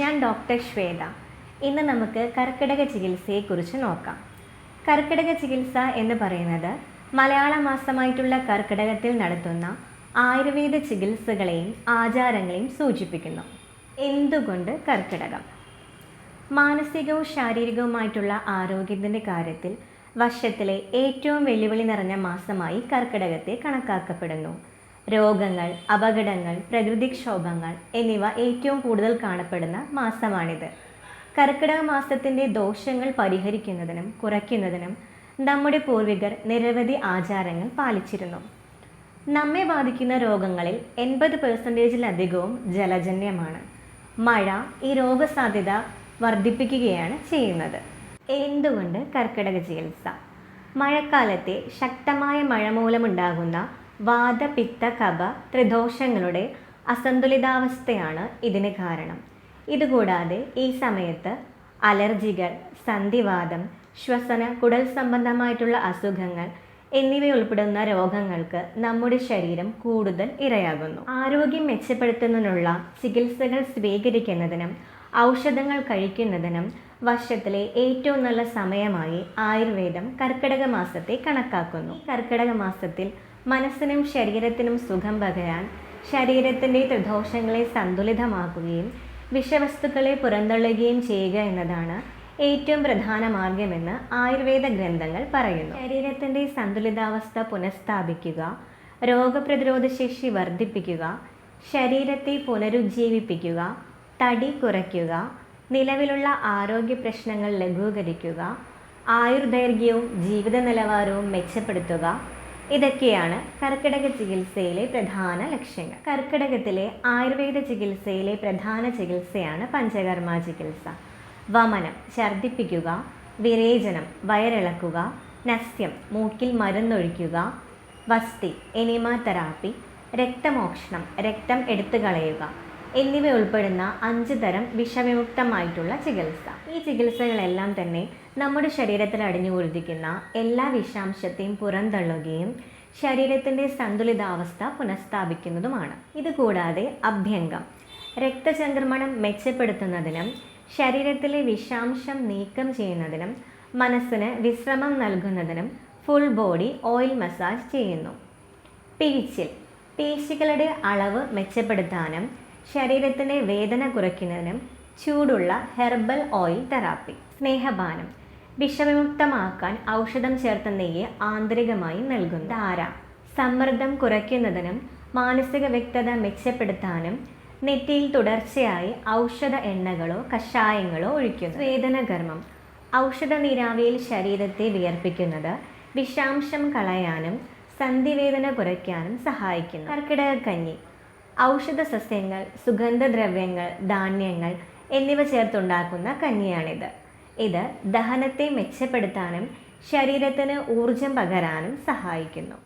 Doctor Shweta. ഇന്ന് നമുക്ക് കർക്കിടക ചികിത്സയെക്കുറിച്ച് നോക്കാം. കർക്കിടക ചികിത്സ എന്ന് പറയുന്നത് മലയാള മാസമായിട്ടുള്ള കർക്കിടകത്തിൽ നടത്തുന്ന ആയുർവേദ ചികിത്സകളെയും ആചാരങ്ങളെയും സൂചിപ്പിക്കുന്നു. എന്തുകൊണ്ട് കർക്കിടകം? മാനസികവും ശാരീരികവുമായിട്ടുള്ള ആരോഗ്യത്തിന്റെ കാര്യത്തിൽ വർഷത്തിലെ ഏറ്റവും വെല്ലുവിളി നിറഞ്ഞ മാസമായി കർക്കിടകത്തെ കണക്കാക്കപ്പെടുന്നു. രോഗങ്ങൾ അപകടങ്ങൾ പ്രകൃതിക്ഷോഭങ്ങൾ എന്നിവ ഏറ്റവും കൂടുതൽ കാണപ്പെടുന്ന മാസമാണിത്. കർക്കിടക മാസത്തിന്റെ ദോഷങ്ങൾ പരിഹരിക്കുന്നതിനും കുറയ്ക്കുന്നതിനും നമ്മുടെ പൂർവികർ നിരവധി ആചാരങ്ങൾ പാലിച്ചിരുന്നു. നമ്മെ ബാധിക്കുന്ന രോഗങ്ങളിൽ എൺപത് പെർസെന്റേജിലധികവും ജലജന്യമാണ്. മഴ ഈ രോഗസാധ്യത വർദ്ധിപ്പിക്കുകയാണ് ചെയ്യുന്നത്. എന്തുകൊണ്ട് കർക്കിടക ചികിത്സ? മഴക്കാലത്തെ ശക്തമായ മഴ മൂലമുണ്ടാകുന്ന വാത പിത്ത കഫ ത്രിദോഷങ്ങളുടെ അസന്തുലിതാവസ്ഥയാണ് ഇതിന് കാരണം. ഇതുകൂടാതെ ഈ സമയത്ത് അലർജികൾ സന്ധിവാദം ശ്വസന കുടൽ സംബന്ധമായിട്ടുള്ള അസുഖങ്ങൾ എന്നിവയുൾപ്പെടുന്ന രോഗങ്ങൾക്ക് നമ്മുടെ ശരീരം കൂടുതൽ ഇരയാകുന്നു. ആരോഗ്യം മെച്ചപ്പെടുത്തുന്നതിനുള്ള ചികിത്സകൾ സ്വീകരിക്കുന്നതിനും ഔഷധങ്ങൾ കഴിക്കുന്നതിനും വർഷത്തിലെ ഏറ്റവും നല്ല സമയമായി ആയുർവേദം കർക്കിടക മാസത്തെ കണക്കാക്കുന്നു. കർക്കിടക മാസത്തിൽ മനസ്സിനും ശരീരത്തിനും സുഖം പകരാൻ ശരീരത്തിന്റെ ത്രിദോഷങ്ങളെ സന്തുലിതമാക്കുകയും വിഷവസ്തുക്കളെ പുറന്തള്ളുകയും ചെയ്യുക എന്നതാണ് ഏറ്റവും പ്രധാന മാർഗമെന്ന് ആയുർവേദ ഗ്രന്ഥങ്ങൾ പറയുന്നു. ശരീരത്തിന്റെ സന്തുലിതാവസ്ഥ പുനഃസ്ഥാപിക്കുക രോഗപ്രതിരോധ ശേഷി വർദ്ധിപ്പിക്കുക ശരീരത്തെ പുനരുജ്ജീവിപ്പിക്കുക തടി കുറയ്ക്കുക നിലവിലുള്ള ആരോഗ്യ പ്രശ്നങ്ങൾ ലഘൂകരിക്കുക ആയുർദൈർഘ്യവും ജീവിത നിലവാരവും മെച്ചപ്പെടുത്തുക. ഇതൊക്കെയാണ് കർക്കിടക ചികിത്സയിലെ പ്രധാന ലക്ഷ്യങ്ങൾ. കർക്കിടകത്തിലെ ആയുർവേദ ചികിത്സയിലെ പ്രധാന ചികിത്സയാണ് പഞ്ചകർമ്മ ചികിത്സ. വമനം ഛർദ്ദിപ്പിക്കുക വിരേചനം വയറിളക്കുക നസ്യം മൂക്കിൽ മരുന്നൊഴിക്കുക വസ്തി എനിമ തെറാപ്പി രക്തമോക്ഷണം രക്തം എടുത്തു കളയുക എന്നിവ ഉൾപ്പെടുന്ന അഞ്ച് തരം വിഷവിമുക്തമായിട്ടുള്ള ചികിത്സ. ഈ ചികിത്സകളെല്ലാം തന്നെ നമ്മുടെ ശരീരത്തിൽ അടിഞ്ഞുകൂടിയിരിക്കുന്ന എല്ലാ വിഷാംശത്തെയും പുറന്തള്ളുകയും ശരീരത്തിന്റെ സന്തുലിതാവസ്ഥ പുനഃസ്ഥാപിക്കുന്നതുമാണ്. ഇതുകൂടാതെ അഭ്യംഗം. രക്തചംക്രമണം മെച്ചപ്പെടുത്തുന്നതിനും ശരീരത്തിലെ വിഷാംശം നീക്കം ചെയ്യുന്നതിനും മനസ്സിന് വിശ്രമം നൽകുന്നതിനും ഫുൾ ബോഡി ഓയിൽ മസാജ് ചെയ്യുന്നു. പിഴിച്ചിൽ പേശികളുടെ അളവ് മെച്ചപ്പെടുത്താനും ശരീരത്തിന്റെ വേദന കുറയ്ക്കുന്നതിനും ചൂടുള്ള ഹെർബൽ ഓയിൽ തെറാപ്പി സ്നേഹപാനം വിഷവിമുക്തമാക്കാൻ ഔഷധം ചേർത്ത നെയ്യ് ആന്തരികമായി നൽകുന്നു. ധാര സമ്മർദ്ദം കുറയ്ക്കുന്നതിനും മാനസിക വ്യക്തത മെച്ചപ്പെടുത്താനും നെറ്റിയിൽ തുടർച്ചയായി ഔഷധ എണ്ണകളോ കഷായങ്ങളോ ഒഴിക്കുന്നു. വേദനകർമ്മം ഔഷധ നീരാവിയിൽ ശരീരത്തെ വിയർപ്പിക്കുന്നത് വിഷാംശം കളയാനും സന്ധിവേദന കുറയ്ക്കാനും സഹായിക്കുന്നു. കർക്കിടക കഞ്ഞി ഔഷധ സസ്യങ്ങൾ സുഗന്ധദ്രവ്യങ്ങൾ ധാന്യങ്ങൾ എന്നിവ ചേർത്തുണ്ടാക്കുന്ന കഞ്ഞിയാണിത്. ഇത് ദഹനത്തെ മെച്ചപ്പെടുത്താനും ശരീരത്തിന് ഊർജം പകരാനും സഹായിക്കുന്നു.